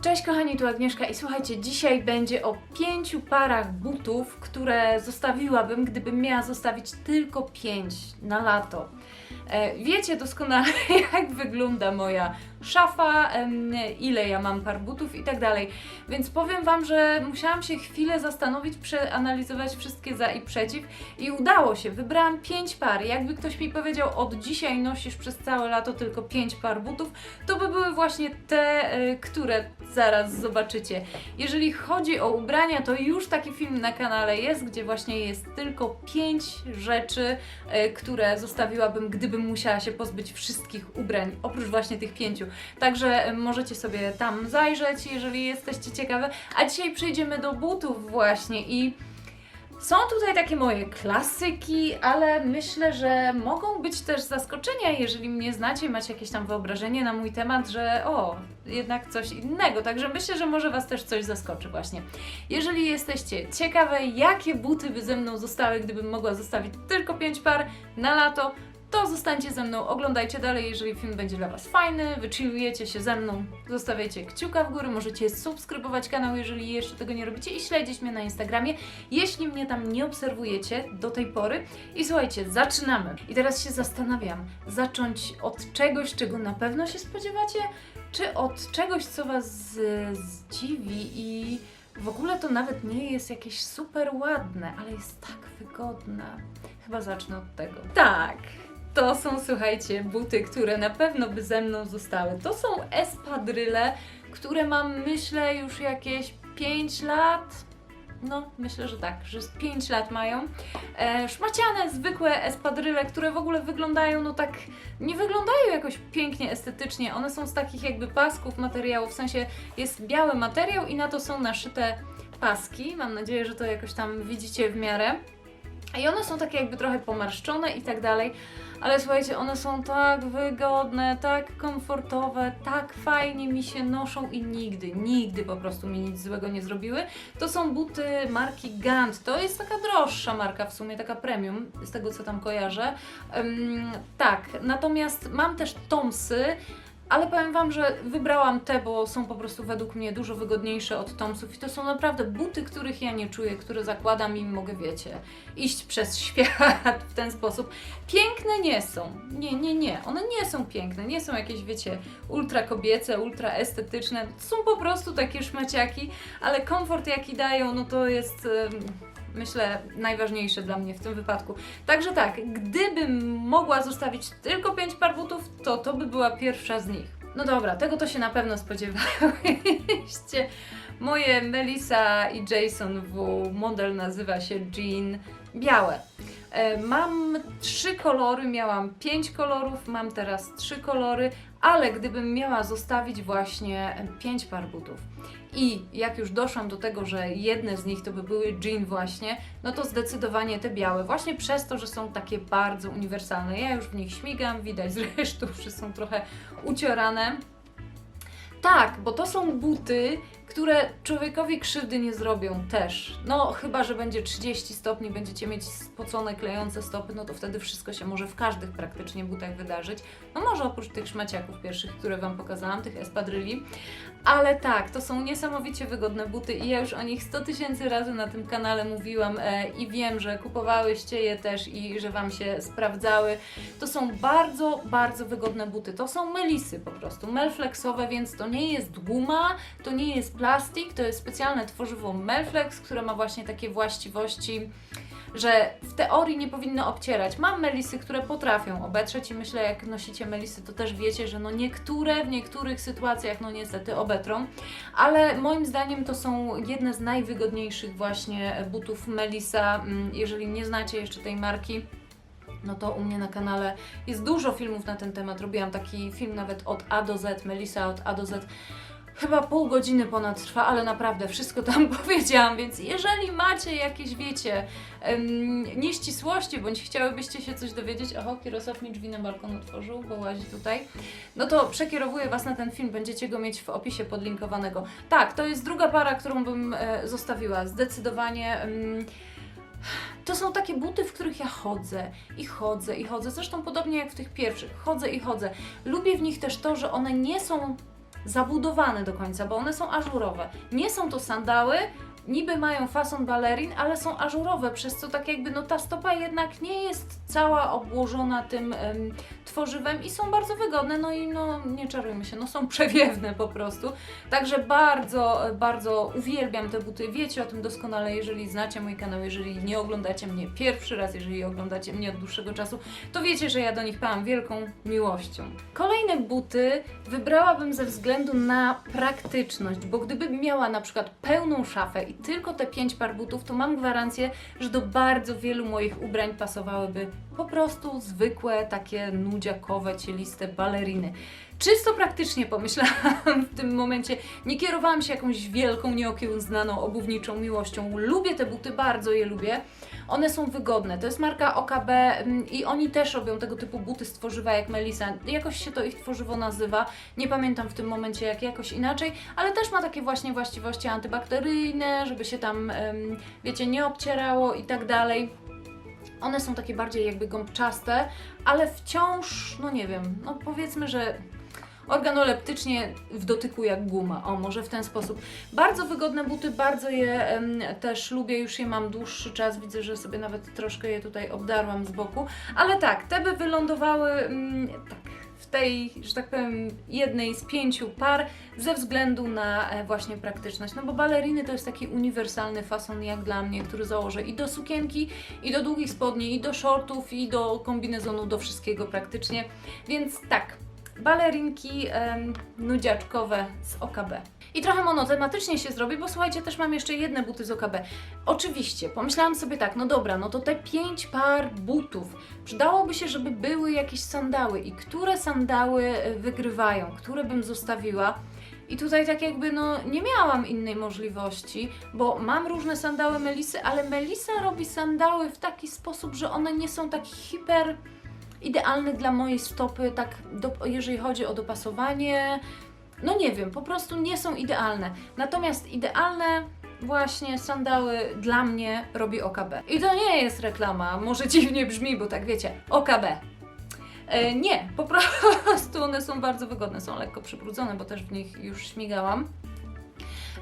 Cześć kochani, tu Agnieszka i słuchajcie, dzisiaj będzie o pięciu parach butów, które zostawiłabym, gdybym miała zostawić tylko pięć na lato. E, Wiecie doskonale, jak wygląda moja szafa, ile ja mam par butów i tak dalej. Więc powiem Wam, że musiałam się chwilę zastanowić, przeanalizować wszystkie za i przeciw i udało się. Wybrałam pięć par. Jakby ktoś mi powiedział, od dzisiaj nosisz przez całe lato tylko pięć par butów, to by były właśnie te, y, które zaraz zobaczycie. Jeżeli chodzi o ubrania, to już taki film na kanale jest, gdzie właśnie jest tylko pięć rzeczy, y, które zostawiłabym, gdybym musiała się pozbyć wszystkich ubrań, oprócz właśnie tych pięciu. Także y, możecie sobie tam zajrzeć, jeżeli jesteście ciekawe. A dzisiaj przejdziemy do butów właśnie i są tutaj takie moje klasyki, ale myślę, że mogą być też zaskoczenia, jeżeli mnie znacie, macie jakieś tam wyobrażenie na mój temat, że o, jednak coś innego. Także myślę, że może Was też coś zaskoczy właśnie. Jeżeli jesteście ciekawe, jakie buty by ze mną zostały, gdybym mogła zostawić tylko 5 par na lato, to zostańcie ze mną, oglądajcie dalej, jeżeli film będzie dla Was fajny, wychillujecie się ze mną, zostawiajcie kciuka w górę, możecie subskrybować kanał, jeżeli jeszcze tego nie robicie i śledzić mnie na Instagramie, jeśli mnie tam nie obserwujecie do tej pory. I słuchajcie, zaczynamy. I teraz się zastanawiam, zacząć od czegoś, czego na pewno się spodziewacie, czy od czegoś, co Was zdziwi i w ogóle to nawet nie jest jakieś super ładne, ale jest tak wygodne. Chyba zacznę od tego. Tak, to są, słuchajcie, buty, które na pewno by ze mną zostały. To są espadryle, które mam, myślę, już jakieś 5 lat. No, myślę, że tak, że z 5 lat mają. E, szmaciane, zwykłe espadryle, które w ogóle wyglądają, no tak, nie wyglądają jakoś pięknie estetycznie. One są z takich jakby pasków materiału, w sensie jest biały materiał i na to są naszyte paski. Mam nadzieję, że to jakoś tam widzicie w miarę. I one są takie jakby trochę pomarszczone i tak dalej, ale słuchajcie, one są tak wygodne, tak komfortowe, tak fajnie mi się noszą i nigdy, nigdy po prostu mi nic złego nie zrobiły. To są buty marki Gant. To jest taka droższa marka w sumie, taka premium, z tego co tam kojarzę. Ym, tak, natomiast mam też Tomsy. Ale powiem Wam, że wybrałam te, bo są po prostu według mnie dużo wygodniejsze od Tomsów i to są naprawdę buty, których ja nie czuję, które zakładam i mogę, wiecie, iść przez świat w ten sposób. Piękne nie są. Nie, nie, nie. One nie są piękne, nie są jakieś, wiecie, ultra kobiece, ultra estetyczne. Są po prostu takie szmaciaki, ale komfort jaki dają, no to jest... ym, Myślę, najważniejsze dla mnie w tym wypadku. Także tak, gdybym mogła zostawić tylko 5 par butów, to to by była pierwsza z nich. No dobra, tego to się na pewno spodziewałyście. Moje Melissa i Jason W. Model nazywa się Jean Białe. E, Mam trzy kolory, miałam pięć kolorów, mam teraz trzy kolory, ale gdybym miała zostawić właśnie pięć par butów i jak już doszłam do tego, że jedne z nich to by były jean właśnie, no to zdecydowanie te białe, właśnie przez to, że są takie bardzo uniwersalne. Ja już w nich śmigam, widać zresztą, że są trochę uciorane. Tak, bo to są buty, które człowiekowi krzywdy nie zrobią też. No, chyba, że będzie 30 stopni, będziecie mieć spocone, klejące stopy, no to wtedy wszystko się może w każdych praktycznie butach wydarzyć. No może oprócz tych szmaciaków pierwszych, które Wam pokazałam, tych espadryli. Ale tak, to są niesamowicie wygodne buty i ja już o nich 100 tysięcy razy na tym kanale mówiłam e, i wiem, że kupowałyście je też i że Wam się sprawdzały. To są bardzo, bardzo wygodne buty. To są melisy po prostu, melflexowe, więc to nie jest guma, to nie jest plastik, to jest specjalne tworzywo Melflex, które ma właśnie takie właściwości, że w teorii nie powinno obcierać. Mam melisy, które potrafią obetrzeć i myślę, jak nosicie melisy, to też wiecie, że no niektóre w niektórych sytuacjach no niestety obetrą, ale moim zdaniem to są jedne z najwygodniejszych właśnie butów Melisa. Mm, Jeżeli nie znacie jeszcze tej marki, no to u mnie na kanale jest dużo filmów na ten temat. Robiłam taki film nawet od A do Z, Melisa od A do Z. Chyba pół godziny ponad trwa, ale naprawdę wszystko tam powiedziałam, więc jeżeli macie jakieś, wiecie, em, nieścisłości, bądź chciałybyście się coś dowiedzieć, oho, Kierosław mi drzwi na balkon otworzył, bo łazi tutaj, no to przekierowuję Was na ten film, będziecie go mieć w opisie podlinkowanego. Tak, to jest druga para, którą bym e, zostawiła, zdecydowanie. em, to są takie buty, w których ja chodzę i chodzę i chodzę. Zresztą podobnie jak w tych pierwszych. Chodzę i chodzę. Lubię w nich też to, że one nie są zabudowane do końca, bo one są ażurowe. Nie są to sandały, niby mają fason balerin, ale są ażurowe, przez co tak jakby no ta stopa jednak nie jest cała obłożona tym em, tworzywem i są bardzo wygodne, no i no nie czarujmy się, no są przewiewne po prostu. Także bardzo, bardzo uwielbiam te buty. Wiecie o tym doskonale, jeżeli znacie mój kanał, jeżeli nie oglądacie mnie pierwszy raz, jeżeli oglądacie mnie od dłuższego czasu, to wiecie, że ja do nich pałam wielką miłością. Kolejne buty wybrałabym ze względu na praktyczność, bo gdybym miała na przykład pełną szafę i tylko te pięć par butów, to mam gwarancję, że do bardzo wielu moich ubrań pasowałyby po prostu zwykłe, takie nudziakowe, cieliste baleriny. Czysto praktycznie pomyślałam w tym momencie. Nie kierowałam się jakąś wielką, nieokiełznaną obuwniczą miłością. Lubię te buty, bardzo je lubię. One są wygodne. To jest marka OKB mm, i oni też robią tego typu buty z tworzywa jak Melisa. Jakoś się to ich tworzywo nazywa. Nie pamiętam w tym momencie jak jakoś inaczej, ale też ma takie właśnie właściwości antybakteryjne, żeby się tam, wiecie, nie obcierało i tak dalej. One są takie bardziej jakby gąbczaste, ale wciąż, no nie wiem, no powiedzmy, że organoleptycznie w dotyku jak guma. O, może w ten sposób. Bardzo wygodne buty, bardzo je em, też lubię, już je mam dłuższy czas. Widzę, że sobie nawet troszkę je tutaj obdarłam z boku. Ale tak, te by wylądowały mm, tak, w tej, że tak powiem, jednej z pięciu par ze względu na e, właśnie praktyczność. No bo baleriny to jest taki uniwersalny fason jak dla mnie, który założę i do sukienki, i do długich spodni, i do shortów, i do kombinezonu, do wszystkiego praktycznie. Więc tak, balerinki em, nudziaczkowe z OKB. I trochę monotematycznie się zrobi, bo słuchajcie, też mam jeszcze jedne buty z OKB. Oczywiście, pomyślałam sobie tak, no dobra, no to te pięć par butów, przydałoby się, żeby były jakieś sandały. I które sandały e, wygrywają, które bym zostawiła? I tutaj tak jakby no nie miałam innej możliwości, bo mam różne sandały Melisy, ale Melisa robi sandały w taki sposób, że one nie są tak hiper idealny dla mojej stopy, tak do, jeżeli chodzi o dopasowanie. No nie wiem, po prostu nie są idealne. Natomiast idealne właśnie sandały dla mnie robi OKB. I to nie jest reklama, może dziwnie brzmi, bo tak wiecie, OKB. E, nie, po prostu one są bardzo wygodne, są lekko przybrudzone, bo też w nich już śmigałam.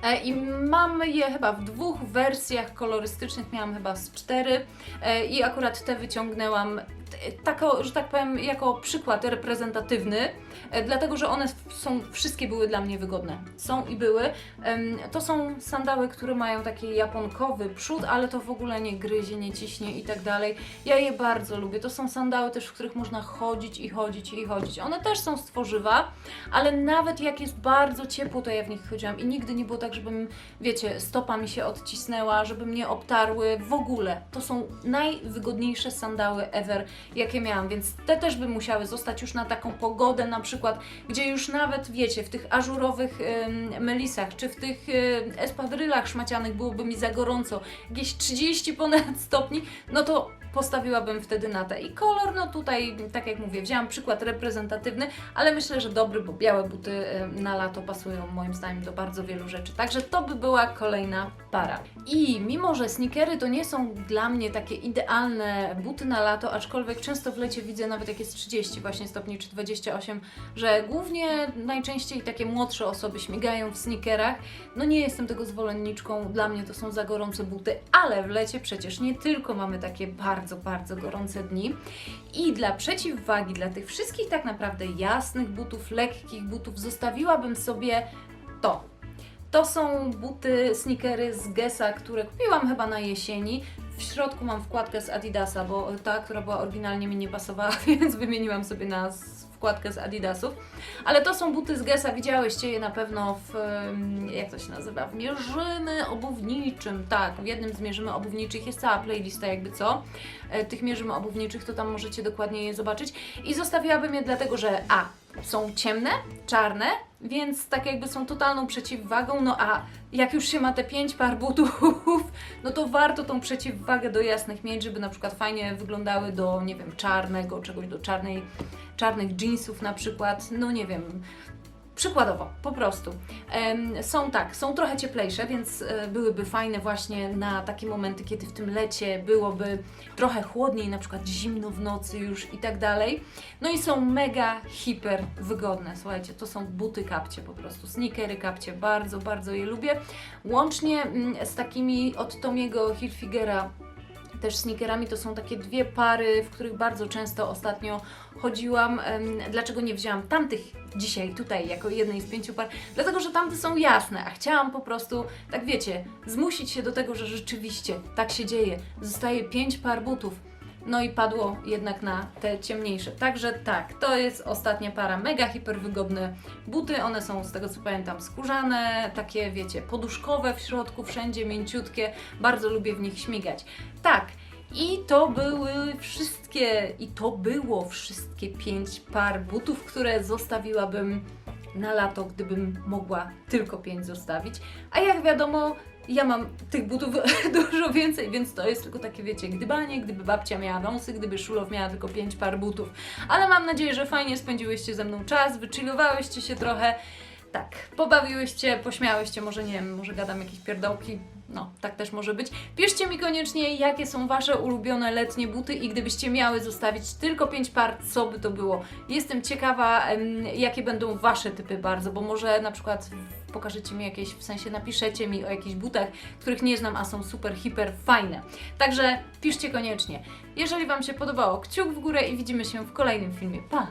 E, I mam je chyba w dwóch wersjach kolorystycznych, miałam chyba z cztery e, i akurat te wyciągnęłam tako, że tak powiem, jako przykład reprezentatywny, e, dlatego że one są, wszystkie były dla mnie wygodne. Są i były. To są sandały, które mają taki japonkowy przód, ale to w ogóle nie gryzie, nie ciśnie i tak dalej. Ja je bardzo lubię. To są sandały też, w których można chodzić i chodzić i chodzić. One też są z tworzywa, ale nawet jak jest bardzo ciepło, to ja w nich chodziłam i nigdy nie było tak, żebym, wiecie, stopa mi się odcisnęła, żeby mnie obtarły. W ogóle. To są najwygodniejsze sandały ever, jakie miałam, więc te też by musiały zostać już na taką pogodę na przykład, gdzie już nawet, wiecie, w tych ażurowych ym, melisach, czy w tych y, espadrylach szmacianych byłoby mi za gorąco, jakieś 30 ponad stopni, no to postawiłabym wtedy na te. I kolor, no tutaj, tak jak mówię, wzięłam przykład reprezentatywny, ale myślę, że dobry, bo białe buty na lato pasują moim zdaniem do bardzo wielu rzeczy. Także to by była kolejna para. I mimo, że sneakery to nie są dla mnie takie idealne buty na lato, aczkolwiek często w lecie widzę nawet jak jest 30 właśnie stopni czy 28, że głównie najczęściej takie młodsze osoby śmigają w sneakerach. No nie jestem tego zwolenniczką, dla mnie to są za gorące buty, ale w lecie przecież nie tylko mamy takie bardzo, bardzo gorące dni. I dla przeciwwagi, dla tych wszystkich tak naprawdę jasnych butów, lekkich butów, zostawiłabym sobie to. To są buty, sneakery z Gesa, które kupiłam chyba na jesieni. W środku mam wkładkę z Adidasa, bo ta, która była oryginalnie mi nie pasowała, więc wymieniłam sobie na wkładkę z Adidasów. Ale to są buty z Gesa, widziałyście je na pewno w, jak to się nazywa, w mierzymy obuwniczym. Tak, w jednym z mierzymy obuwniczych jest cała playlista jakby co. E, Tych mierzymy obuwniczych, to tam możecie dokładnie je zobaczyć. I zostawiłabym je dlatego, że a, są ciemne, czarne, więc tak jakby są totalną przeciwwagą, no a jak już się ma te pięć par butów, no to warto tą przeciwwagę do jasnych mieć, żeby na przykład fajnie wyglądały do, nie wiem, czarnego, czegoś do czarnej, czarnych jeansów na przykład, no nie wiem. Przykładowo, po prostu. Są tak, są trochę cieplejsze, więc e, byłyby fajne właśnie na takie momenty, kiedy w tym lecie byłoby trochę chłodniej, na przykład zimno w nocy już i tak dalej. No i są mega, hiper wygodne. Słuchajcie, to są buty kapcie po prostu. Sneakery kapcie, bardzo, bardzo je lubię. Łącznie mm, z takimi od Tomiego Hilfigera też sneakerami to są takie dwie pary, w których bardzo często ostatnio chodziłam. Dlaczego nie wzięłam tamtych dzisiaj tutaj jako jednej z pięciu par? Dlatego, że tamte są jasne, a chciałam po prostu, tak wiecie, zmusić się do tego, że rzeczywiście tak się dzieje. Zostaje pięć par butów. No i padło jednak na te ciemniejsze. Także tak, to jest ostatnia para. Mega hiper wygodne buty. One są z tego co pamiętam skórzane, takie wiecie, poduszkowe w środku, wszędzie mięciutkie. Bardzo lubię w nich śmigać. Tak. I to były wszystkie, i to było wszystkie pięć par butów, które zostawiłabym na lato, gdybym mogła tylko pięć zostawić. A jak wiadomo, ja mam tych butów dużo więcej, więc to jest tylko takie, wiecie, gdybanie, gdyby babcia miała wąsy, gdyby Szulow miała tylko pięć par butów. Ale mam nadzieję, że fajnie spędziłyście ze mną czas, wychillowałyście się trochę. Tak, pobawiłyście, pośmiałyście, może nie wiem, może gadam jakieś pierdołki. No, tak też może być. Piszcie mi koniecznie, jakie są Wasze ulubione letnie buty i gdybyście miały zostawić tylko 5 par, co by to było? Jestem ciekawa, jakie będą Wasze typy bardzo, bo może na przykład pokażecie mi jakieś, w sensie napiszecie mi o jakichś butach, których nie znam, a są super, hiper fajne. Także piszcie koniecznie. Jeżeli Wam się podobało, kciuk w górę i widzimy się w kolejnym filmie. Pa!